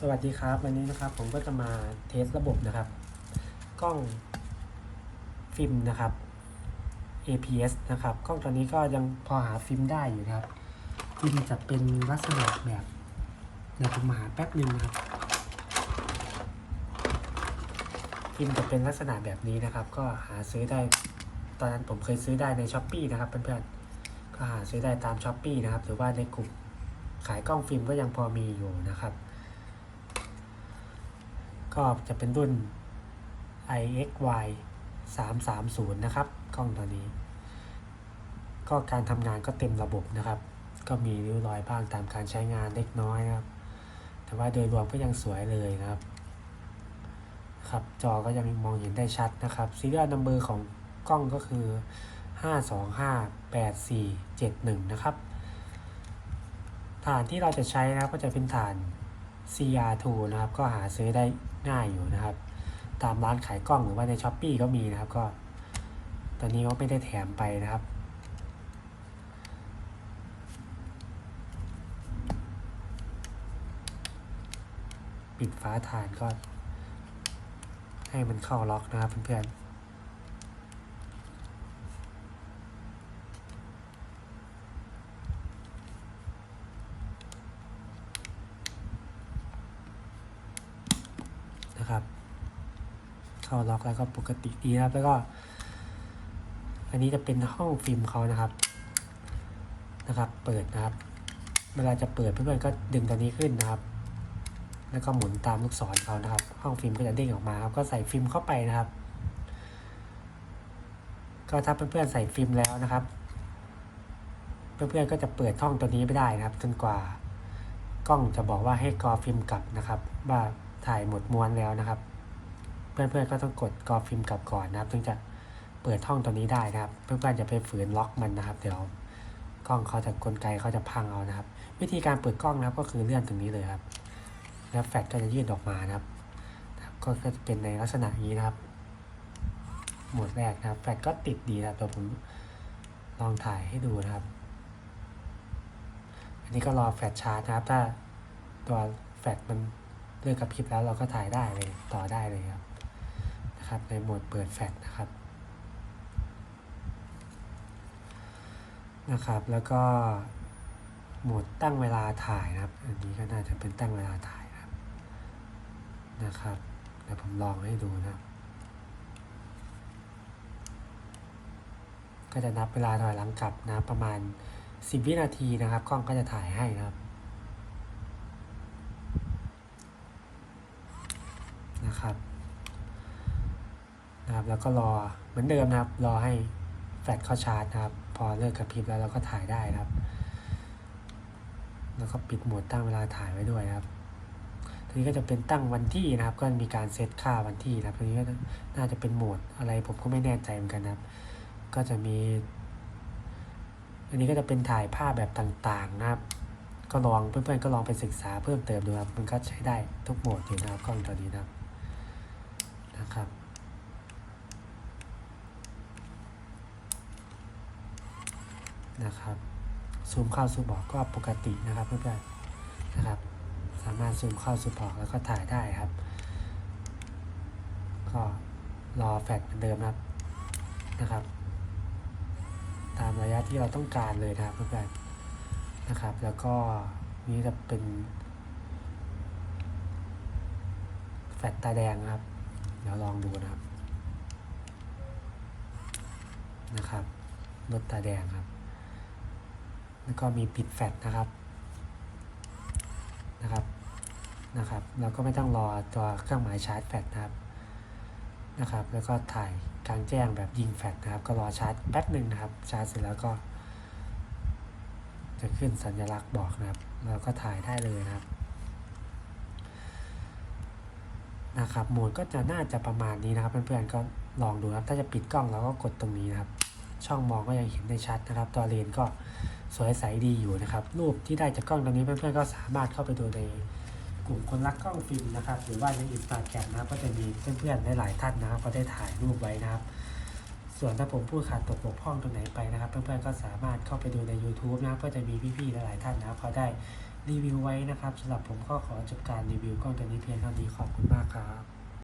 สวัสดีครับ วันนี้นะครับผมก็จะมาเทสระบบนะครับ กล้องฟิล์มนะครับ APS นะครับกล้องตัวนี้ก็ยังพอหาฟิล์มได้อยู่ครับฟิล์มจะเป็นลักษณะแบบเดี๋ยวผมหาแป๊บหนึ่งนะครับฟิล์มจะเป็นลักษณะแบบนี้นะครับ ก็หาซื้อได้ตอนนั้นผมเคยซื้อได้ในช้อปปีนะครับเพื่อนๆก็หาซื้อได้ตามช้อปปีนะครับหรือว่าในกลุ่มขายกล้องฟิล์มก็ยังพอมีอยู่นะครับ ก็จะเป็นรุ่น IXY 330 นะครับ กล้องตัวนี้ ก็การทำงานก็เต็มระบบนะครับ ก็มีริ้วรอยบ้างตามการใช้งานเล็กน้อยนะครับ แต่ว่าโดยรวมก็ยังสวยเลยนะครับครับจอก็ยังมองเห็นได้ชัดนะครับซีเรียลนัมเบอร์ของกล้องก็คือ 5258471 นะครับ ฐานที่เราจะใช้นะครับก็จะเป็นฐาน CR2 นะครับ ก็หาซื้อได้ง่ายอยู่นะครับ ตามร้านขายกล้องหรือว่าในช้อปปีก็มีนะครับ ก็ ตอนนี้ก็ไม่ได้แถมไปนะครับ ปิดฟ้าฐานก็ ให้มันเข้าล็อกนะครับเพื่อนๆนะครับ เข้าล็อกแล้วก็ปกติดีนะครับ แล้วก็ อันนี้จะเป็นห้องฟิล์มเขานะครับ นะครับ เปิดนะครับ เวลาจะเปิดเพื่อนๆก็ดึงตัวนี้ขึ้นนะครับ แล้วก็หมุนตามลูกศรเขานะครับ ห้องฟิล์มก็จะเด้งออกมาครับ ก็ใส่ฟิล์มเข้าไปนะครับ ก็ถ้าเพื่อนๆใส่ฟิล์มแล้วนะครับ เพื่อนๆก็จะเปิดห้องตัวนี้ไม่ได้นะครับ จนกว่ากล้องจะบอกว่าให้กรอฟิล์มกลับนะครับ ว่าถ่ายหมดม้วนแล้วนะครับ เพื่อนๆก็ต้องกดกรอฟิล์มกลับก่อนนะครับ ถึงจะเปิดห้องตัวนี้ได้นะครับ เพื่อนๆจะไปฝืนล็อกมันนะครับ เดี๋ยวกล้องเขาจะกลไกเขาจะพังเอานะครับ วิธีการเปิดกล้องนะครับก็คือเลื่อนตรงนี้เลยครับ แล้วแฟลชก็จะยืดออกมานะครับ ก็จะเป็นในลักษณะนี้นะครับโหมดแรกนะครับ แฟลชก็ติดดีนะครับเดี๋ยวผมลองถ่ายให้ดูนะครับ อันนี้ก็รอแฟลชชาร์จนะครับ ถ้าตัวแฟลชมันเลื่อกกับพริบแล้วเราก็ถ่ายได้เลยต่อได้เลยครับ นะครับ ในโหมดเปิดแฟลชนะครับนะครับ แล้วก็โหมดตั้งเวลาถ่ายนะครับ อันนี้ก็น่าจะเป็นตั้งเวลาถ่ายนะครับนะครับเดี๋ยวผมลองให้ดูนะครับ ก็จะนับเวลาถอยหลังกลับนะประมาณ 10 วินาทีนะครับ กล้องก็จะถ่ายให้นะครับนะครับ นะครับแล้วก็รอเหมือนเดิมนะครับ รอให้แฟลชเข้าชาร์จนะครับ พอเลิกกระพริบแล้วเราก็ถ่ายได้นะครับ แล้วก็ปิดโหมดตั้งเวลาถ่ายไว้ด้วยนะครับทีนี้ก็จะเป็นตั้งวันที่นะครับ ก็มีการเซตค่าวันที่นะครับทีนี้ก็น่าจะเป็นโหมดอะไรผมก็ไม่แน่ใจเหมือนกันนะครับ ก็จะมี อันนี้ก็จะเป็นถ่ายภาพแบบต่างๆนะครับ ก็ลองเพื่อนๆก็ลองไปศึกษาเพิ่มเติมดูครับมันก็ใช้ได้ทุกโหมดอยู่นะครับกล้องตัวนี้นะครับนะครับ นะครับซูมเข้าซูมออกก็ปกตินะครับเพื่อนๆนะครับ สามารถซูมเข้าซูมออกแล้วก็ถ่ายได้ครับ ก็รอแฟลชเหมือนเดิมนะครับนะครับ ตามระยะที่เราต้องการเลยนะครับเพื่อนๆนะครับ แล้วก็นี่จะเป็น แฟลชตาแดงครับ เดี๋ยวลองดูนะครับนะครับลดตาแดงครับ แล้วก็มีปิดแฟลชนะครับนะครับนะครับเราก็ไม่ต้องรอตัวเครื่องหมายชาร์จแฟลชนะครับนะครับ แล้วก็ถ่ายกลางแจ้งแบบยิงแฟลชนะครับ ก็รอชาร์จแป๊บหนึ่งนะครับ ชาร์จเสร็จแล้วก็ จะขึ้นสัญลักษณ์บอกนะครับเราก็ถ่ายได้เลยนะครับนะครับโหมดก็จะน่าจะประมาณนี้นะครับเพื่อนๆก็ลองดูนะครับถ้าจะปิดกล้องเราก็กดตรงนี้นะครับ ช่องมองก็ยังเห็นได้ชัดนะครับ ตัวเลนก็สวยใสดีอยู่นะครับ รูปที่ได้จากกล้องตัวนี้เพื่อนๆก็สามารถเข้าไปดูในกลุ่มคนรักกล้องฟิล์มนะครับ หรือว่าในอินสตาแกรมนะครับก็จะมีเพื่อนๆหลายๆท่านนะครับก็ได้ถ่ายรูปไว้นะครับ ส่วนถ้าผมพูดขาดตกบกพร่องตรงไหนไปนะครับ เพื่อนๆก็สามารถเข้าไปดูใน YouTube นะครับก็จะมีพี่ๆหลายๆท่านนะครับเขาได้รีวิวไว้นะครับสำหรับผมก็ขอจบการรีวิวกล้องตัวนี้เพียงเท่านี้ขอบคุณมากครับ